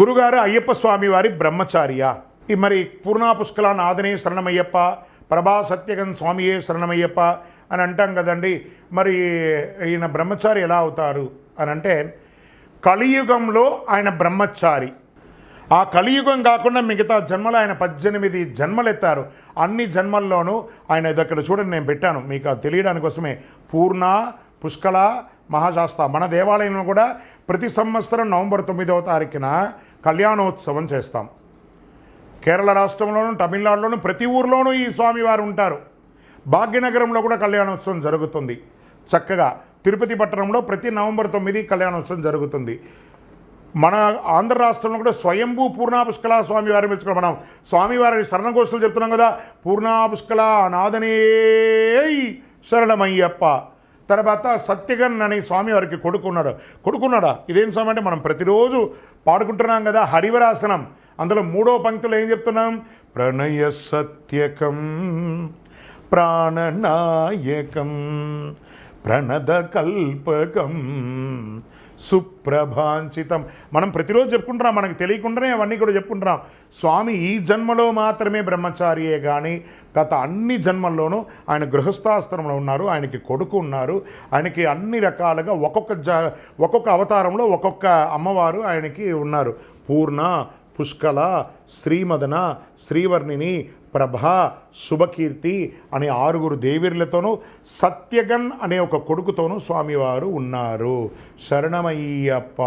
గురుగారు అయ్యప్ప స్వామి వారి బ్రహ్మచార్య. ఈ మరి పూర్ణా పుష్కల నాదనే శరణమయ్యప్ప ప్రభా సత్యగన్ స్వామియే శరణమయ్యప్ప అని అంటాం కదండి. మరి ఈయన బ్రహ్మచారి ఎలా అవుతారు అని అంటే కలియుగంలో ఆయన బ్రహ్మచారి. ఆ కలియుగం కాకుండా మిగతా జన్మలు ఆయన పద్దెనిమిది జన్మలు ఎత్తారు అన్ని జన్మల్లోనూ ఆయన ఇది అక్కడ చూడండి నేను పెట్టాను. మీకు తెలియడానికి కోసమే పూర్ణ పుష్కల మహాశాస్త మన దేవాలయంలో కూడా ప్రతి సంవత్సరం నవంబర్ తొమ్మిదవ తారీఖున కళ్యాణోత్సవం చేస్తాం. కేరళ రాష్ట్రంలోను తమిళనాడులోను ప్రతి ఊర్లోనూ ఈ స్వామివారు ఉంటారు. భాగ్యనగరంలో కూడా కళ్యాణోత్సవం జరుగుతుంది. చక్కగా తిరుపతి పట్టణంలో ప్రతి నవంబర్ తొమ్మిది కళ్యాణోత్సవం జరుగుతుంది. మన ఆంధ్ర రాష్ట్రంలో కూడా స్వయంభూ పూర్ణా పుష్కల స్వామివారి మెచ్చుకున్నాం మనం. స్వామివారి శరణఘోషలు చెప్తున్నాం కదా పూర్ణా పుష్కల నాదనే శరణమయ్యప్ప. తర్వాత సత్యగన్ అనే స్వామి వారికి కొడుకున్నాడు. కొడుకున్నాడా? ఇదేం స్వామి అంటే మనం ప్రతిరోజు పాడుకుంటున్నాం కదా హరివరాసనం. అందులో మూడో పంక్తులు ఏం చెప్తున్నాం? ప్రణయ సత్యకం ప్రాణనాయకం. ప్రణద కల్పకం సుప్రభాంచితం. మనం ప్రతిరోజు చెప్పుకుంటున్నాం మనకు తెలియకుండానే అవన్నీ కూడా చెప్పుకుంటున్నాం. స్వామి ఈ జన్మలో మాత్రమే బ్రహ్మచారియే కానీ గత అన్ని జన్మల్లోనూ ఆయన గృహస్థాశ్రమంలో ఉన్నారు ఆయనకి కొడుకు ఉన్నారు ఆయనకి అన్ని రకాలుగా ఒక్కొక్క జ ఒక్కొక్క అవతారంలో ఒక్కొక్క అమ్మవారు ఆయనకి ఉన్నారు. పూర్ణ పుష్కల శ్రీమదన శ్రీవర్ణిని ప్రభ శుభకీర్తి అనే ఆరుగురు దేవీర్లతోనూ సత్యగన్ అనే ఒక కొడుకుతోనూ స్వామివారు ఉన్నారు. శరణమయ్యప్ప.